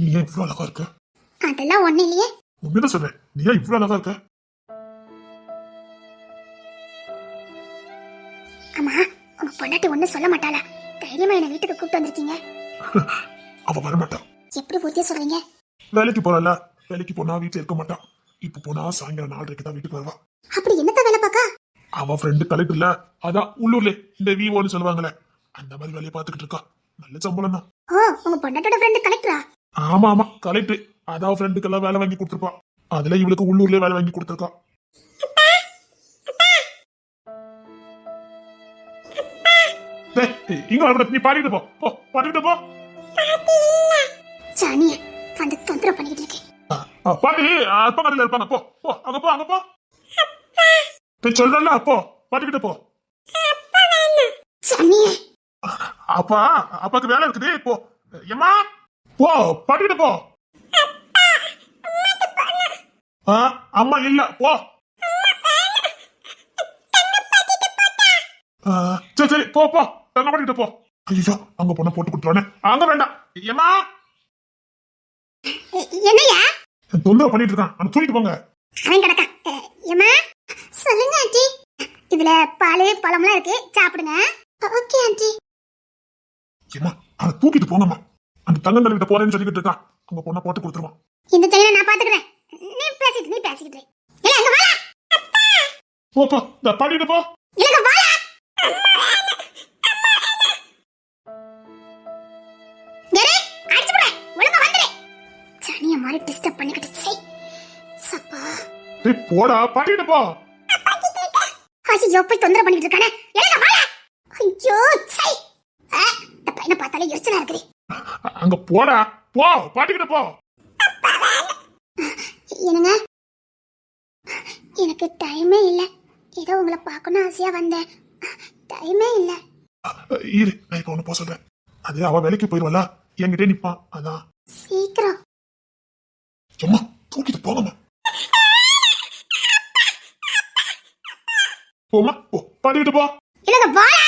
நீ ஏன் இவ்வளவு அழகா இருக்க? அதெல்லாம் ஒண்ணு இல்லையே. உண்மைதான் சொல்றேன். நீ ஏன் இவ்வளவு அழகா இருக்க? ஆமா உங்க பொண்டாட்டி ஒண்ணும் சொல்ல மாட்டாளா? தைரியமா என்ன வீட்டுக்கு கூப்பிட்டு வந்திருக்கீங்க. அவ வரமாட்டான் எப்படி பூர்த்தியா சொல்றீங்க? வேலைக்கு போறல வேலைக்கு போனா வீட்டுல இருக்க மாட்டான் இப்ப போனா சாயங்காலம் நாலரைக்கு தான் வீட்டுக்கு வருவா. அப்படி என்னத்த வேலை பார்க்கா அவ ஃப்ரெண்டு கலெக்டர்ல அதான் உள்ளூர்ல இந்த விவோன்னு சொல்லுவாங்களே. அந்த மாதிரி வேலையை பார்த்துக்கிட்டு இருக்கா. நல்ல சம்பளம் தான் ஓ உங்க பொண்டாட்டோட ஃப்ரெண்டு கலெக்டரா ஆமா ஆமா கலெக்டர் அதான் ஃப்ரெண்டுக்கெல்லாம் வேலை வாங்கி கொடுத்துருப்பா அதுல இவளுக்கு உள்ளூர்லயே வேலை வாங்கி கொடுத்துருக்கா. டேய், டேய், இங்க நீ பாடிட்டு போ. போ பாடிட்டு போ. சாணிய வந்து தொந்தரவு இருக்கேன். பாட்டி அப்பா கடையில இருப்பாங்க. போ போ அங்க போ அங்க போ. டேய், சொல்றேன்ல போ பாட்டிக்கிட்ட போ. அப்பா அப்பாக்கு வேலை இருக்குது. போ. ஏமா போ பாட்டிக்கிட்ட போ. அம்மா இல்ல போ. சரி சரி போ போ. தங்க பாட்டிக்கிட்ட போ. ஐயோ அங்க பொண்ணை போட்டு கொடுத்துருவானே. அங்க வேண்டாம். ஏமா என்னையா தொந்தரவு பண்ணிட்டு இருக்கான். அவனை தூக்கிட்டு போங்க. அவன் கிடக்கா ஏமா சொல்லுங்க ஆண்டி. இதுல பால் பழம்லாம் இருக்கு. சாப்பிடுங்க. Okay aunty. ஏமா அவனை தூக்கிட்டு போங்கம்மா. அந்த தங்கங்கள் கிட்ட போறேன்னு சொல்லிக்கிட்டு இருக்கான் அங்க பொண்ணை போட்டு கொடுத்துருவான். இந்த செயினை நான் பாத்துக்கிறேன். நீ பேசிட்டு நீ பேசிக்கிட்டு இல்ல அங்க வாடா. போ போ. இந்த பாட்டிக்கிட்ட போ. இல்லங்க வாடா. எரே அடிச்சு போடு. ஒழுங்கா வந்துரு. சனிய மாதிரி டிஸ்டர்ப் பண்ணிக்கிட்டு சை சப்பா. டேய் போடா பாட்டிக்கிட்ட போ. ஐயோ போய் தொந்தரவு பண்ணிட்டு இருக்கானே. இல்லங்க வாடா. ஐயோ சை ஆ, இந்த பையனை பார்த்தாலே எரிச்சலா இருக்குது. அங்க போடா. போ பாட்டிக்கிட்ட போ. என்னங்க? எனக்கு டைமே இல்ல. ஏதோ உங்களை பார்க்கணும் ஆசையா வந்தேன். டைமே இல்ல. இரு நான் இப்ப ஒண்ணு போக சொல்றேன். அது அவ வேலைக்கு போயிருவல என்கிட்டே நிப்பான் அதான். சீக்கிரம். சும்மா தூக்கிட்டு போங்கம்மா. போமா போ. பாட்டிக்கிட்டு போ. இல்லங்க வாடா.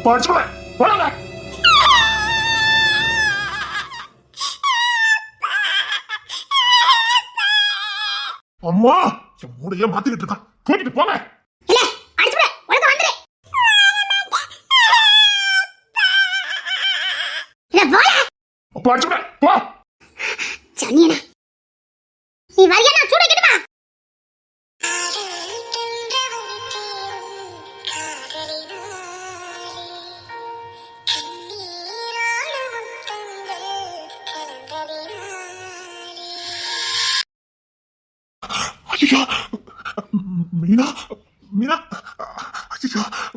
அப்பா அடிச்சு போடாங்க அம்மா என் மூடையே மாத்திக்கிட்டு இருக்கான் தூக்கிட்டு போங்க. அப்பா அடிச்சு போ. மீனா மீனா ஐயோ மீனா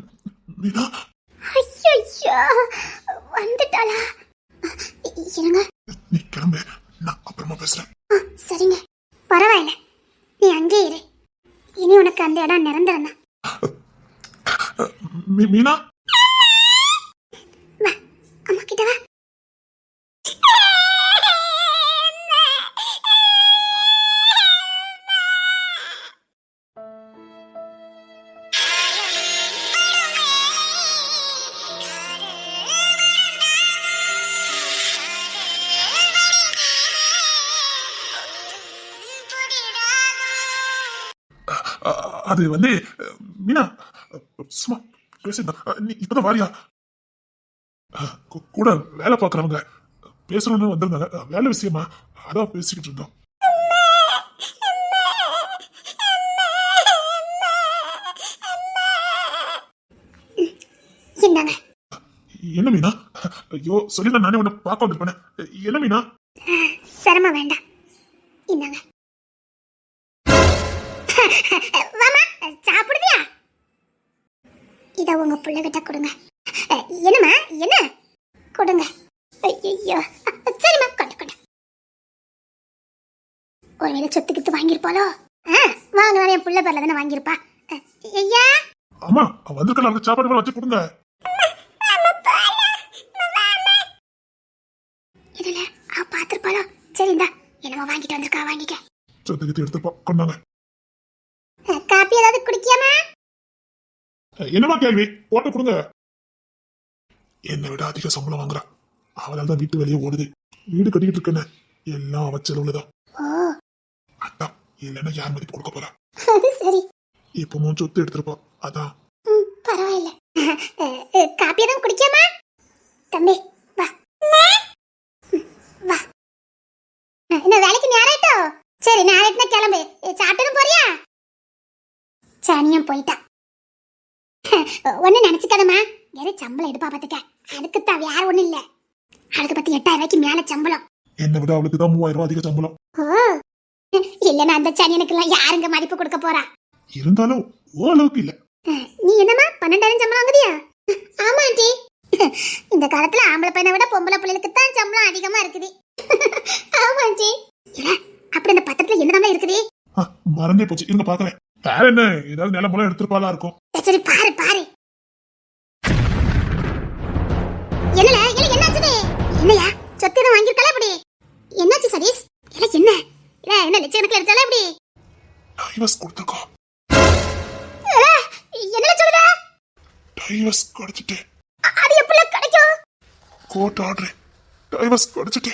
அது வந்து மீனா சும்மா நீ இப்பதான் வாரியா? கூட வேலை பார்க்கறவங்க பேசணும்னு வந்திருந்தாங்க. வேலை விஷயமா? அதான் பேசிக்கிட்டு இருந்தோம். என்ன மீனா? ஐயோ சொல்லி நானே உன்னை பார்க்க வந்திருப்பேனே. என்ன மீனா? சிரமம் வேண்டாம். இந்தாங்க. இத உங்க பிள்ளைகிட்ட கொடுங்க. என்னம்மா? என்ன? கொடுங்க. ஐயோ சரிம்மா. கொண்டு கொண்டு. ஒருவேளை சொத்து கித்து வாங்கியிருப்பாளோ? வாங்கினாலும் என் பிள்ளை பேர்ல தானே வாங்கியிருப்பா. ஐயா? ஆமா வந்திருக்கலாம் அந்த சாப்பாடு கூட வச்சு கொடுங்க. இதுல அவ பாத்திருப்பாளோ சரி இந்தா. என்னமோ வாங்கிட்டு வந்திருக்கா வாங்கிக்க. சொத்து கித்து எடுத்துப்போம் கொண்டாங்க காப்பி ஏதாவது குடிக்காமா என்னமா கேள்வி? போட்டு கொடுங்க. என்னை விட அதிக சம்பளம் வாங்குறா. அவளால் தான் வீட்டு வெளியே ஓடுது. வீடு கட்டிக்கிட்டு இருக்கேன்னு எல்லாம் அவ செலவுலதான். அதான். இல்லைன்னா யார் மதிப்பு கொடுக்க போறா? சரி. இப்பவும் சொத்து எடுத்திருப்பா. அதான். பரவாயில்ல. காப்பி எதுவும் குடிக்காமா? தம்பி வா. வா. என்ன வேலைக்கு நேராயிட்டோ சரி நேராயிட்டுனா கிளம்பு. அஹ், சாப்பிட்டதும் போறியா? சனியும் போயிட்டா. ஒண்ணு நினைச்சுக்காதம்மா. ஏதோ சம்பளம் எடுப்பா பாத்துக்க. அதுக்கு தான் வேற ஒண்ணும் இல்ல. அதுக்கு பத்தி எட்டாயிரம் ரூபாய்க்கு மேல சம்பளம். என்னை விட அவளுக்கு தான் மூவாயிரம் ரூபாய் அதிக சம்பளம். ஓ. இல்லைன்னா அந்த சனியனுக்கெல்லாம் யாருங்க மதிப்பு கொடுக்க போறா? இருந்தாலும் ஓரளவுக்கு இல்ல. நீ என்னம்மா? பன்னெண்டாயிரம் சம்பளம் வாங்குதியா? ஆமா ஆண்டி. இந்த காலத்துல ஆம்பளை பையனை விட பொம்பளை பிள்ளைகளுக்கு தான் சம்பளம் அதிகமா இருக்குது. ஆமா ஆண்டி. அப்படி அந்த பத்திரத்துல என்னதான் இருக்குது? மறந்தே போச்சு. இருங்க பாக்குறேன். வேற என்ன? ஏதாவது நிலமெல்லாம் எடுத்திருப்பாளா இருக்கும். சரி, பாரு பாரு. என்னல இல்ல என்னாச்சுது? என்னையா? சொத்து எதுவும் வாங்கியிருக்கல இப்படி? என்னாச்சு சதீஷ்? இல்ல என்ன? இல்ல என்ன லட்சக்கணக்கில் எடுத்தால இப்படி? டைவர்ஸ் கொடுத்துருக்கோம் என்னல சொல்லுத? டைவர்ஸ் கிடைச்சிட்டு அ- அது எப்படி கிடைக்கும்? Court order. டைவர்ஸ் கிடைச்சிட்டு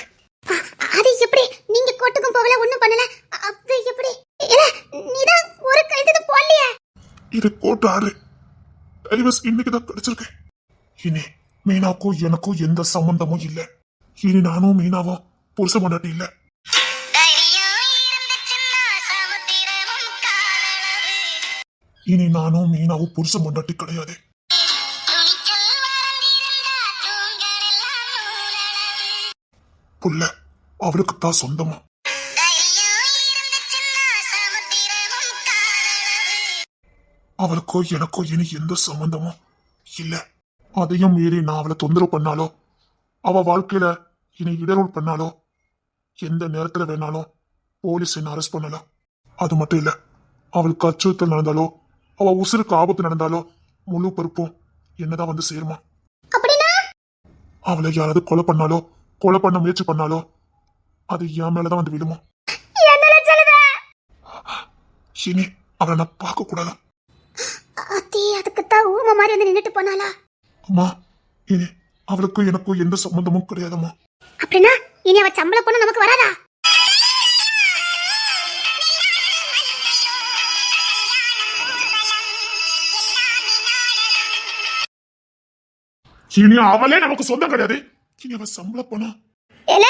அது எப்படி? நீங்க கோட்டுக்கும் போகல ஒண்ணும் பண்ணல. அ- அப்படி எப்படி? நீதான் ஒரு கைது போடலையே. இது கோர்ட் ஆர்டர் டைவர்ஸ் இன்னைக்கு தான் கிடைச்சிருக்கு. இனி மீனாக்கும் எனக்கும் எந்த சம்பந்தமும் இல்ல. இனி நானும் மீனாவும் புருஷ மண்டாட்டி இல்ல. இனி நானும் மீனாவும் புருஷ மண்டாட்டி கிடையாது. புள்ள அவளுக்கு தான் சொந்தமா? அவளுக்கோ எனக்கோ இனி எந்த சம்பந்தமும் இல்ல. அதையும் மீறி நான் அவளை தொந்தரவு பண்ணாலோ அவ வாழ்க்கையில இனி இடர்வு பண்ணாலோ எந்த நேரத்துல வேணாலும் போலீஸ் என்ன அரெஸ்ட் பண்ணலாம். அது மட்டும் இல்ல அவளுக்கு அச்சுறுத்தல் நடந்தாலோ அவ உசுருக்கு ஆபத்து நடந்தாலோ முழு பொறுப்பும் என்னதான் வந்து சேருமா? அவளை யாராவது கொலை பண்ணாலோ கொலை பண்ண முயற்சி பண்ணாலோ அது என் மேலதான் வந்து விழுமா? இனி அவளை நான் பார்க்க கூடாதா? அத்தி அதுக்கு தான் ஊம மாதிரி வந்து நின்னுட்டு போனாளா? அம்மா இனி அவளுக்கும் எனக்கும் எந்த சம்பந்தமும் கிடையாதம்மா. அப்படின்னா இனி அவ சம்பள பொண்ணு நமக்கு வராதா? இனி அவளே நமக்கு சொந்தம் கிடையாது. இனி அவ சம்பள பணம். இல்ல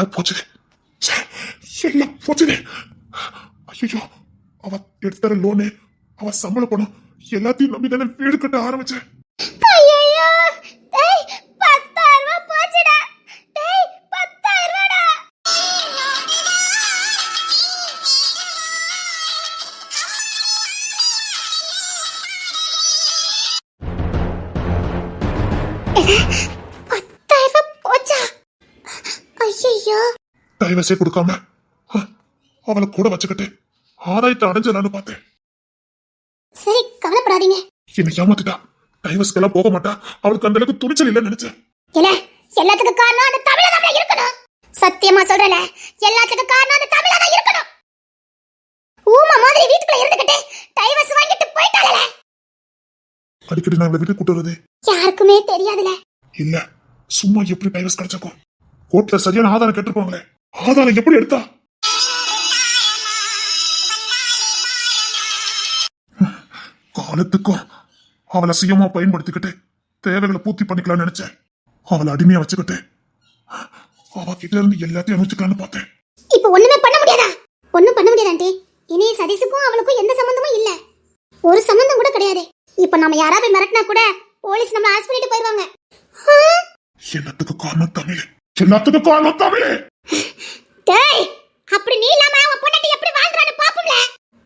எல்லாம் போச்சுது ச்சே, எல்லாம் போச்சுது ஐயோ அவ எடுத்துற லோனு அவ சம்பள பணம் எல்லாத்தையும் நம்பி தானே வீடு கட்ட ஆரம்பிச்சேன் ஐயோ டேய் பத்தாயிரம் ரூபாய் போச்சுடா டேய் பத்தாயிரம் ரூபாடா பத்தாயிரம் ரூபாய் போச்சா ஐயோ டைவர்ஸே கொடுக்காம. அவளை கூட வச்சுக்கிட்டு ஆதாயத்தை அடைஞ்சலான்னு பார்த்தேன். சரி கவலைப்படாதீங்க. என்னை ஏமாத்திட்டா? டைவர்ஸ்க்கெல்லாம் போக மாட்டா? அவளுக்கு அந்த அளவுக்கு துணிச்சல் இல்லைன்னு நினைச்சேன். இல்ல எல்லாத்துக்கும் காரணம் அந்த தமிழ தான் இருக்கணும். சத்தியமா சொல்றல எல்லாத்துக்கும் காரணம் அந்த தமிழ தான் இருக்கணும். ஊமா மாதிரி வீட்டுக்குள்ள இருந்துகிட்டு டைவர்ஸ் வாங்கிட்டு போயிட்டாளே. அடிக்கடி நான் வீட்டுக்கு கூட்டு வருது யாருக்குமே தெரியாதுல. இல்ல சும்மா எப்படி டைவர்ஸ் கிடைச்சிருக்கும்? கோர்ட்ல சரியான ஆதாரம் கேட்டிருப்பாங்களே. ஆதாரம் எப்படி எடுத்தா? காலத்துக்கும் அவளை சுயமா பயன்படுத்திக்கிட்டு தேவைகளை பூர்த்தி பண்ணிக்கலாம்னு நினைச்சேன். அவளை அடிமையா வச்சுக்கிட்டு அவ கிட்ட இருந்து எல்லாத்தையும் அனுப்பிச்சுக்கலாம்னு பார்த்தேன். இப்ப ஒண்ணுமே பண்ண முடியாதா? ஒண்ணும் பண்ண முடியாது இனி சதீஷுக்கும் அவளுக்கும் எந்த சம்பந்தமும் இல்ல. ஒரு சம்பந்தம் கூட கிடையாது. இப்ப நம்ம யாராவது மிரட்டினா கூட போலீஸ் நம்ம ஆஸ் பண்ணிட்டு போயிருவாங்க. ஆ? எல்லாத்துக்கும் காரணம் தமிழ்? எல்லாத்துக்கும் காரணம் தமிழ். டேய் அப்படி நீ இல்லாம அவன் பொண்டாட்டி எப்படி வாழ்றான்னு பாப்போம்ல.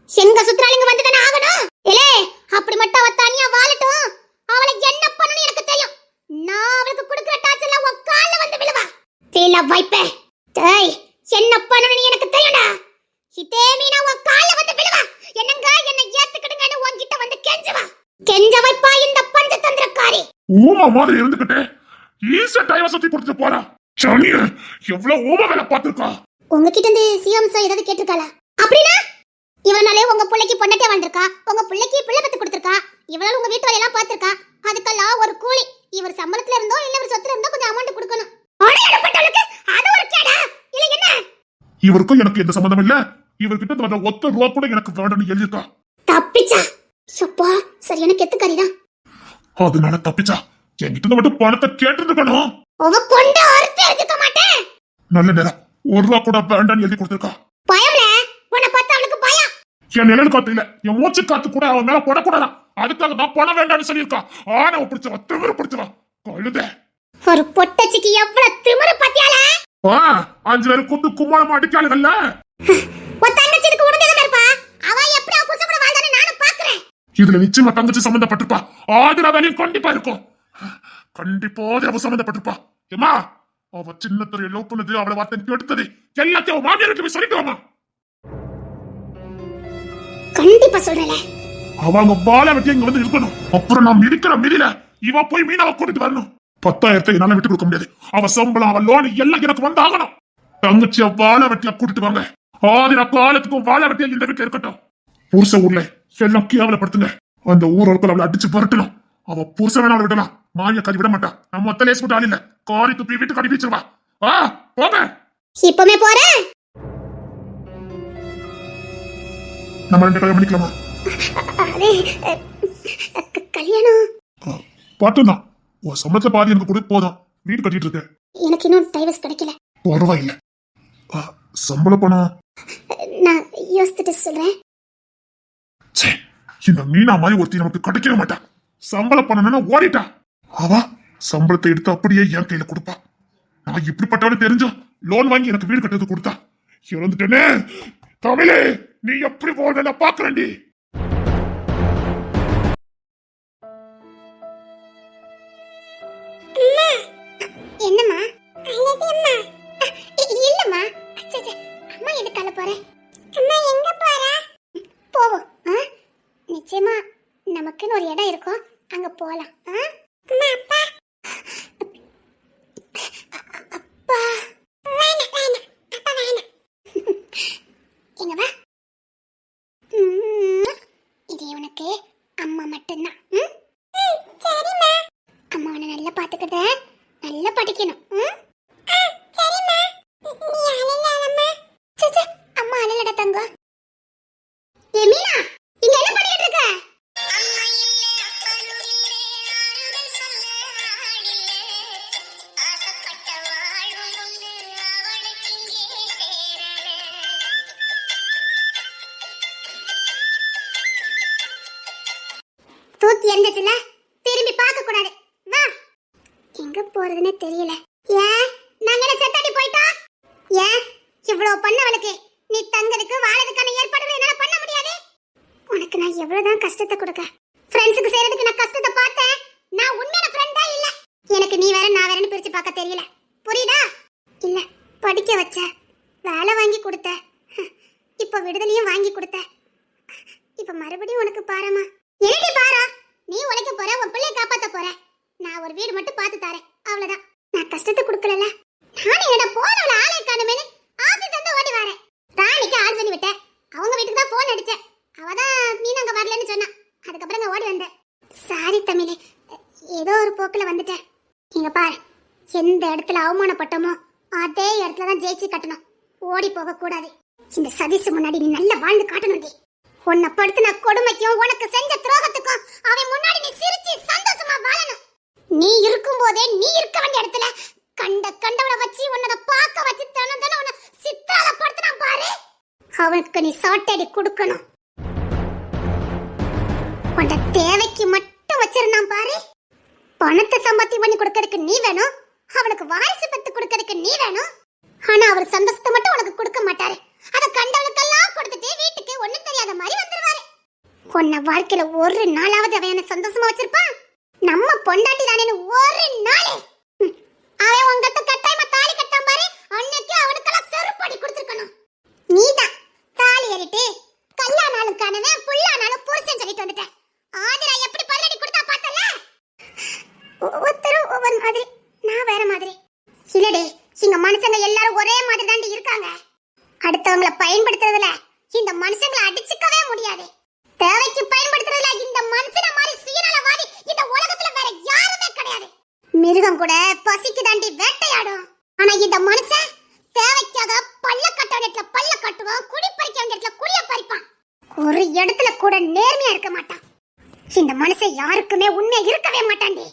எங்க சுத்துறாள் இங்க வந்து தானே ஆகணும். இல்லே அப்படி மட்டும் அவ தனியா வாழட்டும். அவளை என்ன பண்ணணும் எனக்கு தெரியும். நான் அவளுக்கு கொடுக்குற டார்ச்சர்ல உன் கால்ல வந்து விழுவா. தீல வைப்பே. டேய் என்ன பண்ணணும் எனக்கு தெரியும்டா. இதே மீனா உன் கால்ல வந்து விழுவா. என்னங்க என்ன ஏத்துக்கிடுங்கன்னு உன்கிட்ட வந்து கெஞ்சுவா? கெஞ்ச வைப்பா இந்த பஞ்சதந்திரக்காரி. ஊமா மாதிரி இருந்துகிட்டு ஈஸியா டைவ சுத்தி கொடுத்துட்டு போறா. சனிய எவ்வளவு ஊமா வேலை பார்த்திருக்கா? உங்ககிட்ட இருந்து சிஎம் சார் ஏதாவது கேட்டிருக்காளா? அப்படின்னா இவனாலே உங்க பிள்ளைக்கு பொண்ணட்டே வந்திருக்கா உங்க பிள்ளைக்கு பிள்ளை பத்து கொடுத்திருக்கா? இவனால உங்க வீட்டு வேலையெல்லாம் பார்த்திருக்கா? அதுக்கெல்லாம் ஒரு கூலி. இவர் சம்பளத்துல இருந்தோ இல்ல இவர் சொத்துல இருந்தோ கொஞ்சம் அமௌண்ட் கொடுக்கணும். இவருக்கும் எனக்கு எந்த சம்மந்தம் இல்ல. இவர்கிட்ட வந்த ஒத்த ரூபா கூட எனக்கு வேண்டும்னு எழுதியிருக்கா. தப்பிச்சா? சப்பா சரியான கெத்துக்காரிதான் அதனால தப்பிச்சா? என்கிட்ட மட்டும் பணத்தை கேட்டிருந்துக்கணும் அவ கொண்ட அறுத்து எடுத்துக்க மாட்டேன். நல்ல நேரம். ஒரு ரூபா கூட வேண்டாம்னு எழுதி கொடுத்திருக்கா. பயம்ல? உன்னை பார்த்தா அவளுக்கு பயம். என் நிழல் காத்து இல்ல. என் மூச்சு காத்து கூட அவன் மேல போடக்கூடாதான். அதுக்காக தான் பணம் வேண்டாம்னு சொல்லியிருக்கா. ஆனா பிடிச்சவா திமிர பிடிச்சவா கழுத. ஒரு பொட்டச்சிக்கு எவ்வளவு திமிரு பத்தியால ஆ, அஞ்சு பேர் குத்து கும்மாளம் பாக்குறேன் இதுல நிச்சயமா தங்கச்சி சம்பந்தப்பட்டிருப்பா. ஆதிராதாலையும் கண்டிப்பா இருக்கும். கண்டிப்பா அவ சம்பந்தப்பட்டிருப்பா ஏமா அவ சின்ன துறையை லவ் பண்ணது அவளை வார்த்தை கெடுத்தது எல்லாத்தையும் அவ மாமியாருக்கு போய் சொல்லிட்டு வாமா கண்டிப்பா சொல்றேன். அவங்க பால வெட்டி இங்க வந்து இருக்கணும் அப்புறம் நான் மிதிக்கிற மிதில இவ போய் மீனாவை கூட்டிட்டு வரணும். பத்தாயிரத்தை என்னால விட்டு கொடுக்க முடியாது. அவ சம்பளம் அவ லோன் எல்லாம் எனக்கு வந்து ஆகணும். தங்கச்சிய வாழ வெட்டியா கூட்டிட்டு வாங்க. ஆதிர காலத்துக்கும் வாழ வெட்டியா இந்த வீட்டுல இருக்கட்டும். புருஷ ஊர்ல எல்லாம் கேவலப்படுத்துங்க. அந்த ஊரோர்கள் அவளை அடிச்சு புரட்டணும். அவ புருஷ வேணா அவளை விடலாம். மாமியா கறி விட மாட்டா. நம்ம மொத்த லேஸ் போட்டு ஆள் இல்ல. காரி துப்பி வீட்டுக்கு அனுப்பி வச்சிருவா. ஆ போங்க. இப்பவுமே போறேன் நம்ம ரெண்டு கல்யாணம் பண்ணிக்கலாமா கல்யாணம். பாட்டுதான் உன் சம்பளத்தை பாதி எனக்கு கொடு போதும். வீடு கட்டிட்டு இருக்கேன். எனக்கு இன்னும் டைவர்ஸ் கிடைக்கல. பரவாயில்ல. ஆ, சம்பள பணம்? நான் யோசிச்சுட்டு சொல்றேன். இந்த மீனா மாதிரி ஒருத்தி நமக்கு கிடைக்கவே மாட்டா. சம்பள பணம்னா ஓடிட்டா. அவ சம்பளத்தை எடுத்து அப்படியே என் கையில கொடுப்பா. நான் இப்படிப்பட்டவனு தெரிஞ்சோ லோன் வாங்கி எனக்கு வீடு கட்டுறது கொடுத்தா. இறந்துட்டேனே. தமிழே நீ எப்படி போறத நான் பாக்குறேன்டி அம்மா தங்கம் ஏ நான் ஒரு வீடு மட்டும் பார்த்து தரேன். அவ்வளவுதான். நான் கஷ்டத்தை கொடுக்கலல நானே என்னடா போனவள ஆளே காணுமேனு ஆபீஸ் வந்து ஓடி வரேன். ராணிக்கு ஆள் சொல்லி விட்டேன். அவங்க வீட்டுக்கு தான் போன் அடிச்சேன். அவ தான் மீன் அங்க வரலன்னு சொன்னா அதுக்கப்புறம் நான் ஓடி வந்தேன். சாரி தமிழே. ஏதோ ஒரு போக்குல வந்துட்டேன். நீங்க பாரு. எந்த இடத்துல அவமானப்பட்டோமோ அதே இடத்துல தான் ஜெயிச்சு கட்டணும். ஓடி போக கூடாது. இந்த சதீஷ் முன்னாடி நீ நல்லா வாழ்ந்து காட்டணும் டி. உன்னை நான் கொடுமைக்கும் உனக்கு செஞ்ச துரோகத்துக்கும் அவன் முன்னாடி நீ சிரிச்சு சந்தோஷமா வாழணும். நீ இருக்கும் போதே நீ இருக்க வேண்டிய இடத்துல கண்ட கண்டவனை வச்சு உன்னத பார்க்க வச்சு தினம் தினம் உன்னை சித்தால படுத்தினா பாரு. அவனுக்கு நீ சாட்டடி கொடுக்கணும். உன்ட தேவைக்கு மட்டும் வச்சிருந்தான் பாரு. பணத்தை சம்பாத்தி பண்ணி கொடுக்கறதுக்கு நீ வேணும். அவனுக்கு வாரிசு பெற்று கொடுக்கறதுக்கு நீ வேணும். ஆனா அவர் சந்தோஷத்தை மட்டும் உனக்கு கொடுக்க மாட்டாரு. அத கண்டவனுக்கெல்லாம் கொடுத்துட்டு வீட்டுக்கு ஒண்ணும் தெரியாத மாதிரி வந்துருவாரு. உன்னை வாழ்க்கையில ஒரு நாளாவது அவன் என்ன சந்தோஷமா வச்சிருப்பான். நம்ம பொண்டாட்டி தானே ஒரு நாளே ம், அவன் உங்ககிட்ட கட்டாயமா தாலி கட்டான் பாரு அன்னைக்கு அவனுக்கெல்லாம் செருப்படி கொடுத்துருக்கணும் நீதான் தாலி ஏறிட்டு கல்யாண நாளுக்கானவன் புல்லானாலும் புருஷன் சொல்லிட்டு வந்துட்ட ஆதிரா எப்படி ஒ- ஒருத்தரும் ஒவ்வொரு மாதிரி நான் வேற மாதிரி இல்லடே இங்க மனுஷங்க எல்லாரும் ஒரே மாதிரி தாண்டி இருக்காங்க அடுத்தவங்கள பயன்படுத்துறதுல இந்த மனுஷங்களை அடிச்சுக்கவே முடியாது தேவைக்கு பயன்படுத்துறதுல இந்த மனுஷன மாதிரி சுயநலவாதி இந்த உலகத்துல வேற யாருமே கிடையாது மிருகம் கூட பசிக்கு தாண்டி வேட்டையாடும் ஆனா இந்த மனுஷன் தேவைக்காக பல்ல கட்ட வேண்டியதுல பல்ல கட்டுவான் குடி பறிக்க வேண்டியதுல குடிய பறிப்பான் ஒரு இடத்துல கூட நேர்மையா இருக்க மாட்டான் இந்த மனுஷன் யாருக்குமே உண்மை இருக்கவே மாட்டாண்டி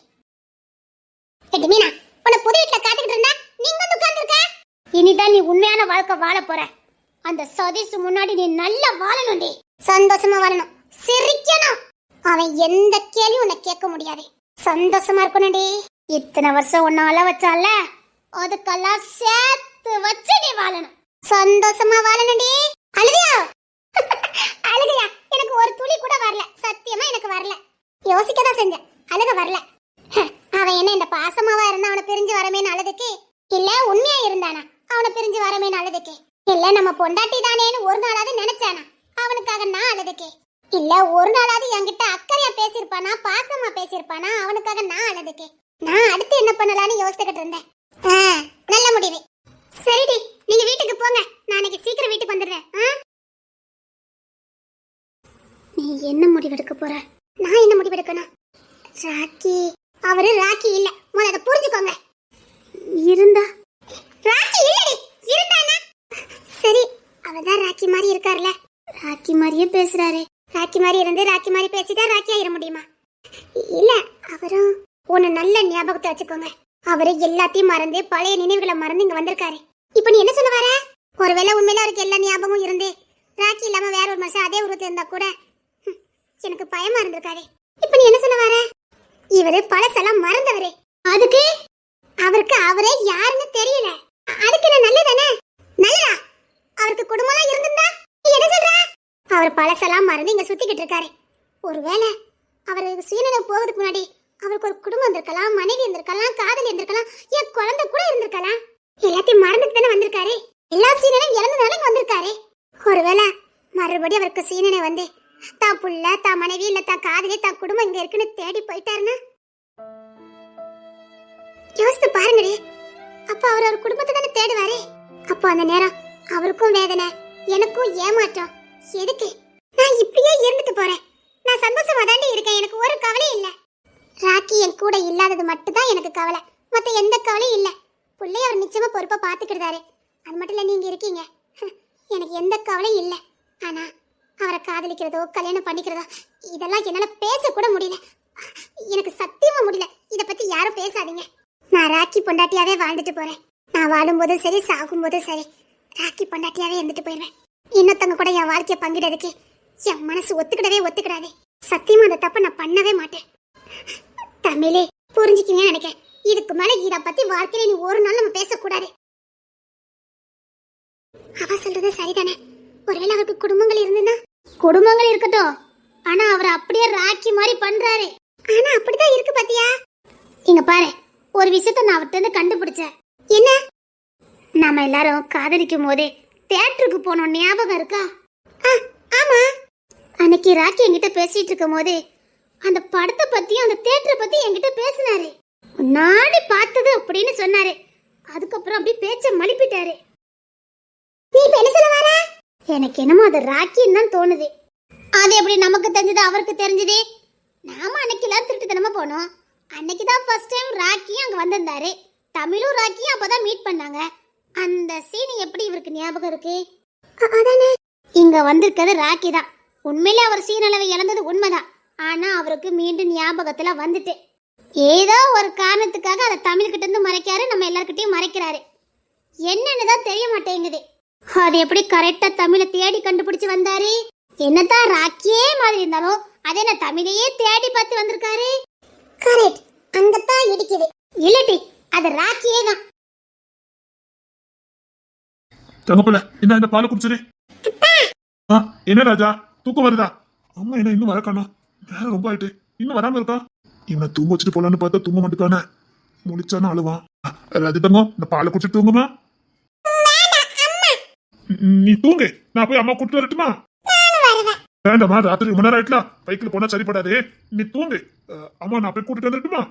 ஏடி மீனா உன்னை புது வீட்டுல காத்துக்கிட்டு இருந்தா நீங்க வந்து உட்கார்ந்துருக்க? இனிதான் நீ உண்மையான வாழ்க்கை வாழ போற. அந்த சதீஷ் முன்னாடி நீ நல்லா வாழணும்டி. சந்தோஷமா வாழணும். சிரிக்கணும். அவன் எந்த கேள்வியும் உன்னை கேட்க முடியாது. சந்தோஷமா இருக்கணும்டி. இத்தனை வருஷம் உன்னை அழ வச்சால அதுக்கெல்லாம் சேர்த்து வச்சு நீ வாழணும். சந்தோஷமா வாழணும்டி. அழுதியா அழுதியா எனக்கு ஒரு துளி கூட வரல. சத்தியமா எனக்கு வரல. யோசிக்க தான் செஞ்சேன். அழுக வரல. அவன் என்ன இந்த பாசமாவா இருந்தா அவனை பிரிஞ்சு வரமே அழுதுக்கு இல்ல உண்மையா இருந்தானா? அவனை பிரிஞ்சு வரமே அழுதுக்கு இல்ல நம்ம பொண்டாட்டி தானேன்னு ஒரு நாளாவது நினைச்சானா? அவனுக்காக நான் அழுதுக்கு? இல்ல ஒரு நாளாவது என்கிட்ட அக்கறையா பேசியிருப்பானா? பாசமா பேசியிருப்பானா? அவனுக்காக நான் அழுதுக்கு? நான் அடுத்து என்ன பண்ணலாம்னு யோசிச்சுக்கிட்டு இருந்தேன். நல்ல முடிவு. சரிடி நீங்க வீட்டுக்கு போங்க. நான் சீக்கிரம் வீட்டுக்கு வந்துடுறேன். நீ என்ன முடிவெடுக்க போற? நான் என்ன முடிவெடுக்கணும்? ராக்கி. அவரு ராக்கி இல்ல. முதல்ல அதை புரிஞ்சுக்கோங்க. இருந்தா? ராக்கி இல்லடி. இருந்தானா? சரி. அவதான் ராக்கி மாதிரி இருக்கார்ல. ராக்கி மாதிரியே பேசுறாரு. ராக்கி மாதிரி இருந்து ராக்கி மாதிரி பேசிட்டா ராக்கி ஆயிட முடியுமா? இல்ல. அவரும் உன்னை நல்ல ஞாபகத்தை வச்சுக்கோங்க. அவரு எல்லாத்தையும் மறந்து பழைய நினைவுகளை மறந்து இங்க வந்திருக்காரு. இப்ப நீ என்ன சொல்ல வர? ஒருவேளை உண்மையில அவருக்கு எல்லா ஞாபகமும் இருந்து ராக்கி இல்லாம வேற ஒரு மனுஷன் அதே உருவத்துல இருந்தா கூட எனக்கு பயமா இருந்திருக்காரு இப்ப நீ என்ன சொல்ல வர? இவரு பழசெல்லாம் மறந்தவரு. அதுக்கு? அவருக்கு அவரே யாருன்னு தெரியல. அதுக்கு என்ன நல்லதானே நல்லதா? அவருக்கு குடும்பம்லாம் இருந்திருந்தா? நீ என்ன சொல்ற? அவர் பழசெல்லாம் மறந்து இங்க சுத்திக்கிட்டு இருக்காரு. ஒருவேளை அவர் சுயநலம் போகிறதுக்கு முன்னாடி அவருக்கு ஒரு குடும்பம் இருந்திருக்கலாம் மனைவி இருந்திருக்கலாம் காதலி இருந்திருக்கலாம் என் குழந்தை கூட இருந்திருக்கலாம். எல்லாத்தையும் மறந்துட்டு தானே வந்திருக்காரு? எல்லா சீனனையும் இறந்ததுனால வந்திருக்காரு? ஒருவேளை மறுபடியும் அவருக்கு சீனனை வந்து தான் புள்ள தான் மனைவி இல்ல தான் காதலி தான் குடும்பம் இங்க இருக்குன்னு தேடி போயிட்டாருன்னா? யோசித்து பாருங்கடி. அப்ப அவர் ஒரு குடும்பத்தை தானே தேடுவாரு? அப்போ அந்த நேரம் அவருக்கும் வேதனை எனக்கும் ஏமாற்றம். எதுக்கு? நான் இப்படியே இருந்துட்டு போறேன். நான் சந்தோஷமா தாண்டி இருக்கேன். எனக்கு ஒரு கவலையும் இல்ல. ராக்கி என் கூட இல்லாதது மட்டும்தான் எனக்கு கவலை. மத்த எந்த கவலையும் இல்ல. புள்ளைய அவர் நிச்சயமா பொறுப்பா பாத்துக்கிட்டாரு அது மட்டும் இல்ல நீங்க இருக்கீங்க. எனக்கு எந்த கவலையும் இல்ல. ஆனா அவரை காதலிக்கிறதோ கல்யாணம் பண்ணிக்கிறதோ இதெல்லாம் என்னால் பேசக்கூட முடியல. எனக்கு சத்தியமாக முடியல. இதை பற்றி யாரும் பேசாதீங்க. நான் ராக்கி பொண்டாட்டியாவே வாழ்ந்துட்டு போகிறேன் நான் வாழும்போதும் சரி சாகும்போதும் சரி. ராக்கி பொண்டாட்டியாவே இருந்துட்டு போயிடுவேன் இன்னொருத்தவங்க கூட என் வாழ்க்கையை பங்கிடுறதுக்கு என் மனசு ஒத்துக்கிடவே ஒத்துக்கிடாது. சத்தியமா அந்த தப்பை நான் பண்ணவே மாட்டேன். தமிழே புரிஞ்சுக்கிங்க நினைக்கிறேன். இதுக்கு மேல இத பத்தி வாழ்க்கையில நீ ஒரு நாள் நம்ம பேசக்கூடாது. அவ சொல்றது சரிதானே? ஒருவேளை அவருக்கு குடும்பங்கள் இருந்ததுன்னா குடும்பங்கள் இருக்கட்டும். ஆனா அவர் அப்படியே ராக்கி மாதிரி பண்றாரு. ஆனா அப்படிதான் இருக்கு பாத்தியா? இங்க பாரு ஒரு விஷயத்த நான் அவர்கிட்ட இருந்து கண்டுபிடிச்சேன். என்ன? நாம எல்லாரும் காதலிக்கும் போதே தியேட்டருக்கு போனோம் ஞாபகம் இருக்கா? ஆமா. அன்னைக்கு ராக்கி என்கிட்ட பேசிட்டு இருக்கும் போதே அந்த படத்தை பத்தியும் அந்த தியேட்டரை பத்தி என்கிட்ட பேசினாரு. முன்னாடி பார்த்தது அப்படின்னு சொன்னாரு. அதுக்கப்புறம் அப்படி பேச்ச மலிப்பிட்டாரு நீ இப்ப என்ன சொல்ல வர? எனக்கு என்னமோ அது ராக்கின்னு தான் தோணுது. அது எப்படி நமக்கு தெரிஞ்சது அவருக்கு தெரிஞ்சது? நாம அன்னைக்கு எல்லாம் திருட்டுத்தனமா போனோம். அன்னைக்கு தான் ஃபர்ஸ்ட் டைம் ராக்கியும் அங்கே வந்திருந்தாரு. தமிழும் ராக்கியும் அப்பதான் மீட் பண்ணாங்க. அந்த சீன் எப்படி இவருக்கு ஞாபகம் இருக்கு? அதானே? இங்க வந்திருக்கிறது ராக்கி தான். உண்மையிலே அவர் சீனளவை இழந்தது உண்மைதான். ஆனா அவருக்கு மீண்டும் ஞாபகத்துல வந்துட்டு. ஏதோ ஒரு காரணத்துக்காக அதை தமிழ்கிட்ட இருந்து மறைக்காரு நம்ம எல்லாருக்கிட்டையும் மறைக்கிறாரு. என்னன்னு தான் தெரிய மாட்டேங்குது. அது எப்படி கரெக்டா தமிழை தேடி கண்டுபிடிச்சு வந்தாரு? என்னதான் ராக்கியே மாதிரி இருந்தாலும் அதே என்ன தமிழையே தேடி பார்த்து வந்திருக்காரு. கரெக்ட். அங்கதான் இடிக்குது. இல்லட்டி அது ராக்கியே தான். தங்கப்பிள்ள என்ன இந்த பாலை குடிச்சிரு ஆ என்ன ராஜா? தூக்கம் வருதா? அம்மா என்ன இன்னும் வர காணோம். நேரம் ரொம்ப ஆயிட்டு. இன்னும் வராம இருக்கா? இவனை தூங்க வச்சுட்டு போலான்னு பார்த்தா தூங்க மாட்டுக்கானே. முழிச்சானு அழுவான். ராஜா தங்கம் இந்த பாலை குடிச்சிட்டு தூங்குமா? நீ தூங்கு. நான் போய் அம்மா கூட்டிட்டு வரட்டுமா? வேண்டாமா ராத்திரி ரொம்ப நேரம் ஆயிட்டலாம் பைக்கில் போனா சரிப்படாது. நீ தூங்கு. அம்மா நான் போய் கூட்டிட்டு வந்துட்டுமா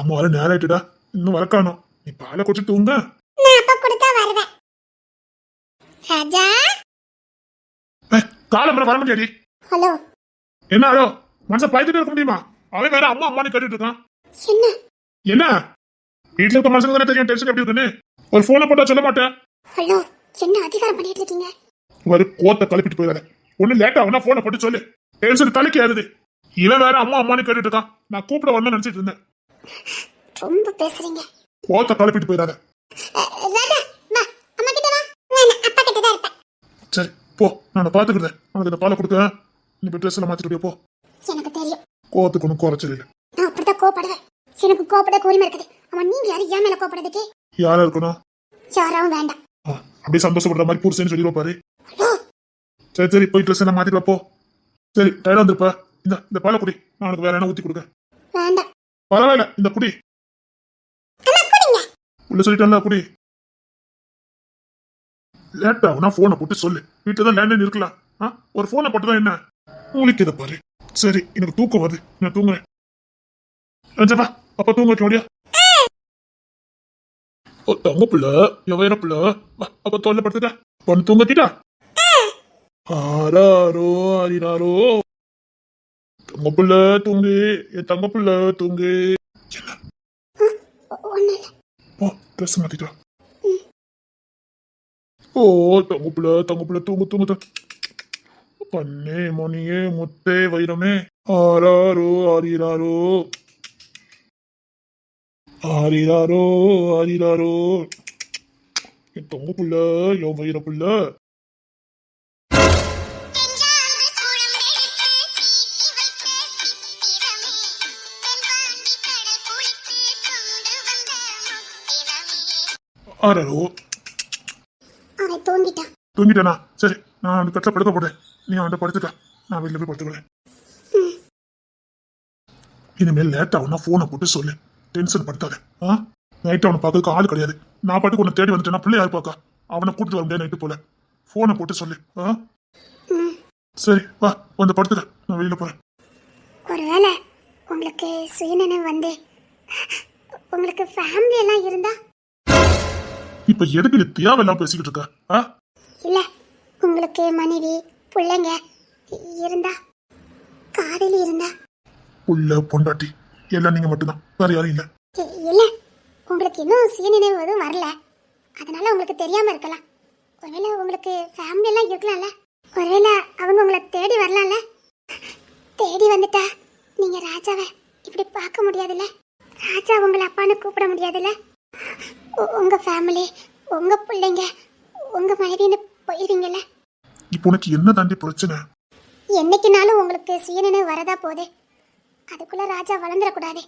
அம்மா வர நேரம் ஆயிட்டுடா. இன்னும் வரக்கானோம் நீ பாலை குடிச்சு தூங்க. ராஜா? காலம்பரம் வர முடியாடி. ஹலோ. என்ன ஆளோ மனுஷன் பயந்துட்டு இருக்க முடியுமா? அவன் வேற அம்மா அம்மானு கேட்டுட்டு இருக்கான். என்ன என்ன? வீட்டுல இருக்க மனுஷங்க தானே தெரியும் டென்ஷன் எப்படி இருக்குன்னு? ஒரு போனை போட்டா சொல்ல மாட்டேன். ஹலோ என்ன அதிகாரம் பண்ணிட்டு இருக்கீங்க? ஒரு கோத்த கலப்பிட்டு போயிடாத. ஒண்ணு லேட் ஆகுனா போனை போட்டு சொல்லு. டென்ஷன் தலைக்கு ஏறுது. இவன் வேற அம்மா அம்மானு கேட்டுட்டு இருக்கான். நான் கூப்பிட வரணும்னு நினைச்சிட்டு இருந்தேன். ரொம்ப பேசுறீங்க. கோத்த கலப்பிட்டு போயிடாத. சரி போ. நான் பாத்துக்கிறேன் உனக்கு இந்த பாலை கொடுக்க நீ போய் ட்ரெஸ் மாத்திட்டு போ. எனக்கு தெரியும். கோவத்துக்கு ஒன்றும் குறைச்சல் இல்லை. நான் அப்படிதான் கோபப்படுவேன் எனக்கு கோபப்பட உரிமை இருக்குது. அவன் நீங்க யாரு ஏன் மேல கோபப்படுறதுக்கு யாரா இருக்கணும்? யாராவும் வேண்டாம். அப்படியே சந்தோஷப்படுற மாதிரி புருஷன்னு சொல்லிடுவா பாரு. சரி சரி போய் ட்ரெஸ் எல்லாம் மாத்திட்டு போ. சரி டயர்டா வந்திருப்ப இந்த இந்த பாலை குடி. நான் உனக்கு வேற என்ன ஊத்தி கொடுக்க வேண்டாம். பரவாயில்ல இந்த குடி. உள்ள சொல்லிட்டேன்ல குடி. லேட் ஆகுனா போனை போட்டு சொல்லு. வீட்டுல தான் லேண்ட்லைன் இருக்கலாம். ஆ ஒரு போனை போட்டு தான் என்ன? முழிக்கிறத பாரு. சரி எனக்கு தூக்கம் வருது. நான் தூங்குறேன். அப்பா தூங்க வைக்க முடியா? தங்க பிள்ளை எவையற பிள்ளை வா, அப்ப தொல்லை படுத்துக்க பொண்ணு தூங்கத்திட்டா ஆறாரோ ஆறினாரோ தங்க பிள்ளை தூங்கு என் தங்க பிள்ளை தூங்கு ஒண்ணு இல்ல ஓ ட்ரெஸ் மாத்திட்டு வா. ஓ தூங்கு தூங்கு பண்ணே மணியே முத்தே வைரமே ஆறாரோ ஆரிராரோ ஆரிராரோ ஆரிராரோ. என் தொங்கு புள்ள என் வைர புள்ள. ஆராரோ அவன் தூங்கிட்டான் தூங்கிட்டேனா சரி நான் அந்த கட்டில படுக்க நீ அவன்கிட்ட படுத்துக்க. நான் வெளியில போய் படுத்துக்கிறேன் இனிமேல் லேட் ஆகுனா போனை போட்டு சொல்லு. டென்ஷன் படுத்தாத. ஆ? நைட் அவனை பார்க்கறதுக்கு ஆள் கிடையாது. நான் பாட்டுக்கு உன்னை தேடி வந்துட்டேன்னா பிள்ளை யார் பார்க்கா அவனை கூட்டிட்டு வர முடியாது நைட்டு போல. போனை போட்டு சொல்லு. ஆ. சரி வா வந்து படுத்துக்க. நான் வெளியில போறேன். ஒருவேளை உங்களுக்கு சுயநினைவு வந்து. உங்களுக்கு ஃபேமிலி எல்லாம் இருந்தா? இப்ப எதுக்கு நீ தேவையெல்லாம் பேசிக்கிட்டு இருக்க? ஆ? இல்ல உங்களுக்கு மனைவி பிள்ளைங்க இருந்தா? காதலி இருந்தா? உள்ள பொண்டாட்டி. எல்லாம் நீங்க மட்டும்தான். வேற யாரும் இல்ல. இல்ல. உங்களுக்கு இன்னும் சுயநினைவு எதுவும் வரல. அதனால உங்களுக்கு தெரியாம இருக்கலாம். ஒருவேளை உங்களுக்கு ஃபேமிலி எல்லாம் இருக்கலாம்ல. ஒருவேளை அவங்க உங்களை தேடி வரலாம்ல. தேடி வந்துட்டா நீங்க ராஜாவை இப்படி பார்க்க முடியாதுல்ல? ராஜா உங்களை அப்பான்னு கூப்பிட முடியாதுல்ல? உங்க ஃபேமிலி உங்க பிள்ளைங்க உங்க மனைவின்னு போயிருவீங்கல்ல? இப்போ உனக்கு என்ன தாண்டி பிரச்சனை? என்னைக்குனாலும் உங்களுக்கு சுயநினைவு வரதா போதே. அதுக்குள்ள ராஜா வளர்ந்துடக்கூடாது.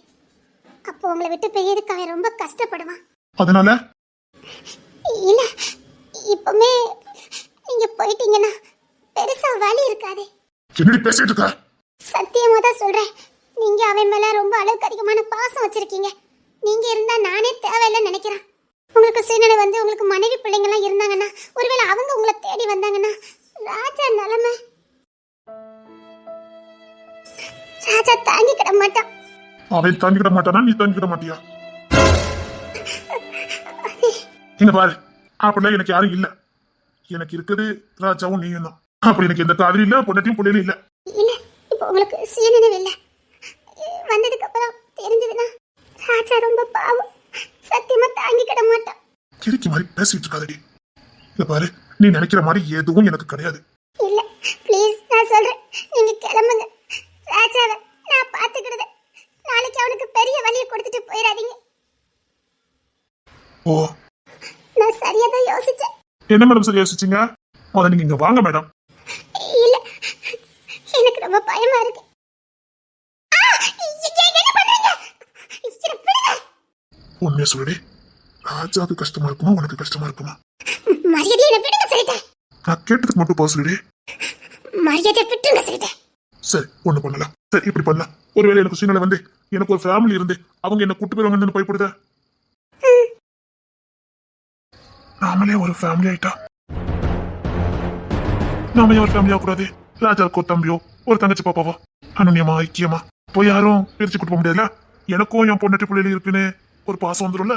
அப்போ உங்களை விட்டு பெரியதுக்கு அவன் ரொம்ப கஷ்டப்படுவான். அதனால? இல்ல இப்பவுமே நீங்க போயிட்டீங்கன்னா பெருசா வலி இருக்காது. என்னடி பேசிட்டு இருக்க? சத்தியமா தான் சொல்றேன். நீங்க அவன் மேல ரொம்ப அளவுக்கு அதிகமான பாசம் வச்சிருக்கீங்க. நீங்க இருந்தா நானே தேவையில்லைன்னு நினைக்கிறேன். உங்களுக்கு சூழ்நிலை வந்து உங்களுக்கு மனைவி பிள்ளைங்க எல்லாம் இருந்தாங்கன்னா ஒருவேளை அவங்க உங்களை தேடி வந்தாங்கன்னா ராஜா நிலைமை ராஜா தாங்கிக்கிட மாட்டான். அவன் தாங்கிக்கிட மாட்டானா? நீ தாங்கிக்கிட மாட்டியா? இங்க பாரு. அப்படிலாம் எனக்கு யாரும் இல்ல. எனக்கு இருக்குது ராஜாவும் நீயும் தான். அப்படி எனக்கு எந்த காதலும் இல்ல பொண்டாட்டியும் பிள்ளைகளும் இல்ல. இல்ல இப்போ உங்களுக்கு சுயநினைவு இல்ல. வந்ததுக்கு அப்புறம் தெரிஞ்சதுன்னா ராஜா ரொம்ப பாவம். சத்தியமா தாங்கிக்கிட மாட்டான். கிறுக்கி மாதிரி பேசிட்டு இருக்காதடி. இங்க பாரு நீ நினைக்கிற மாதிரி எதுவும் எனக்கு கிடையாது. இல்ல ப்ளீஸ் நான் சொல்றேன். நீங்க கிளம்புங்க. ராஜாவை நான் பாத்துக்கிடுது நாளைக்கு அவனுக்கு பெரிய வழியை கொடுத்துட்டு போயிடாதீங்க. ஓ. நான் சரியா தான் யோசிச்சேன். என்ன மேடம் சரி யோசிச்சீங்க? முதல்ல நீங்க இங்க வாங்க மேடம் இல்ல எனக்கு ரொம்ப பயமா இருக்கு. உண்மையை சொல்லடி. ராஜாவுக்கு கஷ்டமா இருக்குமா உனக்கு கஷ்டமா இருக்குமா? மரியாதையை என்னை விடுங்க சொல்லிட்டேன். நான் கேட்டதுக்கு மட்டும் போக சொல்லிடி. மரியாதையை விட்டுருங்க சொல்லிட்டேன். சரி ஒண்ணு பண்ணலாம். சரி இப்படி பண்ணலாம். ஒருவேளை எனக்கு சூழ்நிலை வந்து எனக்கு ஒரு ஃபேமிலி இருந்து அவங்க என்ன கூட்டு போயிருவாங்கன்னு பயப்படுத? நாமளே ஒரு ஃபேமிலி ஆயிட்டா? நாம ஒரு ஃபேமிலி ஆகக்கூடாது. ராஜாவுக்கு தம்பியோ ஒரு தங்கச்சி பாப்பாவோ அனுநியமா ஐக்கியமா போய் யாரும் பிரிச்சு கூட்டு போக முடியாதுல எனக்கும் என் பொண்ணாட்டி பிள்ளைல இருக்குன்னு ஒரு பாசம் வந்துடும்ல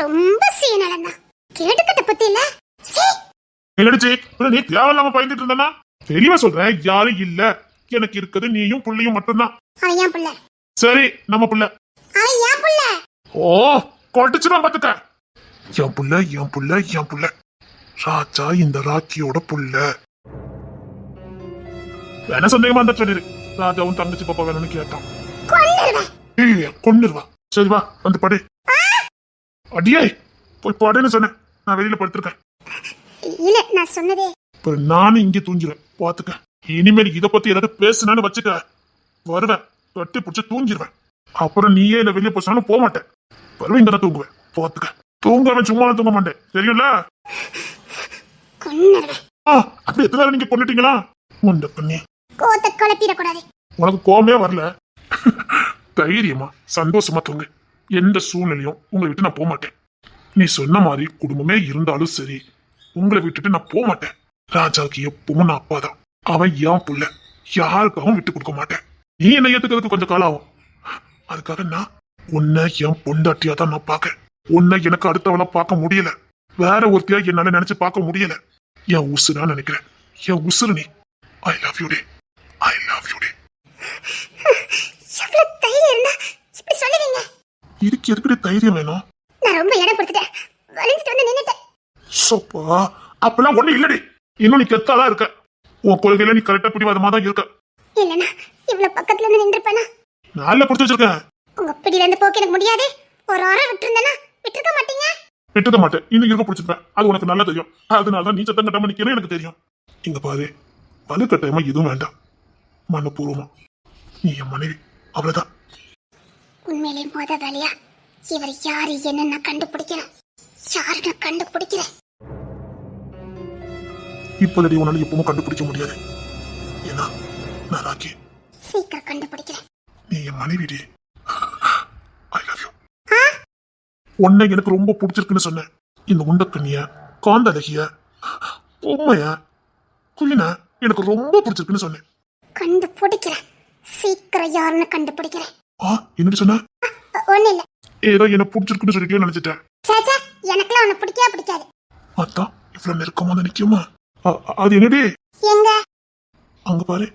ரொம்ப சீனலந்தான் கேட்டுக்கிட்ட பத்தி இல்ல? என்னடிச்சு நீ தேவையில்லாம பயந்துட்டு இருந்தானா தெளிவா சொல்றேன் யாரும் இல்ல. எனக்கு இருக்குது நீயும் புள்ளையும் மட்டும்தான். அவன் ஏன் புள்ள? சரி நம்ம புள்ள. அவன் ஏன் புள்ள? ஓ கொட்டுச்சுதான் பாத்துக்க என் புள்ள என் புள்ள என் புள்ள. ராஜா இந்த ராக்கியோட புள்ள. வேணா சந்தேகமா இருந்தா சொல்லிரு. ராஜாவும் தங்கச்சி பாப்பா வேணும்னு கேட்டான். ஏய் கொன்னுருவா. சரி வா வந்து படு. அடியே போய் படுன்னு சொன்னேன். நான் வெளியில படுத்திருக்கேன். இல்ல நான் சொன்னதே. நானும் இங்கே தூங்கிடுவேன் பாத்துக்க இனிமேல் இத பத்தி ஏதாவது பேசுனான்னு வச்சுக்க. வருவேன். கட்டி பிடிச்சு தூங்கிடுவேன் அப்புறம் நீயே இல்ல வெளியே போச்சாலும் போக மாட்டேன். வருவேன் இங்க தான் தூங்குவேன். பாத்துக்க. தூங்காம சும்மா தூங்க மாட்டேன். தெரியும்ல? அப்படி எத்தனை நீங்க கொண்டுட்டீங்களா முண்ட பண்ணி கோத்த குழப்பிடக்கூடாது. உனக்கு கோவமே வரல. தைரியமா சந்தோஷமா தூங்கு. எந்த சூழ்நிலையும் உங்களை விட்டு நான் போக மாட்டேன் நீ சொன்ன மாதிரி குடும்பமே இருந்தாலும் சரி உங்களை விட்டுட்டு நான் போக மாட்டேன் ராஜாவுக்கு எப்பவும் நான் அப்பா தான் அவன் என் புள்ள. யாருக்காகவும் விட்டு கொடுக்க மாட்டேன். நீ என்னை ஏத்துக்கிறதுக்கு கொஞ்சம் காலம் ஆகும். அதுக்காக நான் உன்னை என் பொண்டாட்டியா தான் நான் பார்க்க உன்னை எனக்கு அடுத்தவளா பார்க்க முடியல. வேற ஒருத்தியா என்னால நினைச்சு பார்க்க முடியல. என் உசுரா நினைக்கிறேன். என் உசுறு நீ. ஐ லவ் யூ டே ஐ லவ் யூ டே இதுக்கு எதுக்கடி தைரியம் வேணும்? நான் ரொம்ப இடம் கொடுத்துட்டேன். வலிஞ்சிட்டு வந்து நின்னுட்டேன். சோப்பா அப்பெல்லாம் ஒண்ணு இல்லடி. இன்னும் நீ கெத்தாதான் இருக்க. உன் கொள்கையில நீ கரெக்டா பிடிவாதமா தான் இருக்க. இல்லனா இவ்வளவு பக்கத்துல இருந்து நின்றுப்பேனா? நல்ல பிடிச்சி வச்சிருக்கேன். உங்க பிடியில இருந்து போக்க எனக்கு முடியாது. ஒரு அரை விட்டுருந்தேனா விட்டுருக்க மாட்டீங்க? விட்டுக்க மாட்டேன். இன்னும் இருக்க பிடிச்சிருப்பேன். அது உனக்கு நல்லா தெரியும். அதனால தான் நீ சத்தம் கட்டாம நிக்கிறேன் எனக்கு தெரியும். இங்க பாரு வலுக்கட்டாயமா எதுவும் வேண்டாம். மனப்பூர்வமா. நீ என் மனைவி. அவ்வளவுதான். உண்மையிலே மோத வேலையா? இவர் யாரு என்ன நான் கண்டுபிடிக்கிறேன் யாரு நான் கண்டுபிடிக்கிறேன்? இப்போதடி உன்னால எப்பவும் கண்டுபிடிக்க முடியாது. ஏன்னா நான் ராக்கி. சீக்கிரம் கண்டுபிடிக்கிறேன். நீ என் மனைவிடி. ஐ லவ் யூ உன்னை எனக்கு ரொம்ப பிடிச்சிருக்குன்னு சொன்னேன். இந்த உண்டக்கண்ணிய காந்தழகிய பொம்மைய குயின எனக்கு ரொம்ப பிடிச்சிருக்குன்னு சொன்னேன். கண்டுபிடிக்கிறேன். சீக்கிரம் யாருன்னு கண்டுபிடிக்கிறேன். ஆ என்னடி சொன்ன? ஒண்ணும் இல்ல. ஏதோ என்ன பிடிச்சிருக்குன்னு சொல்லிட்டே நினைச்சிட்டேன். சேச்சா எனக்குலாம் உன்னை பிடிக்கவே பிடிக்காது. அதான் இவ்வளவு நெருக்கமா நிக்குமா அது என்னடி? எங்க? அங்க பாரு.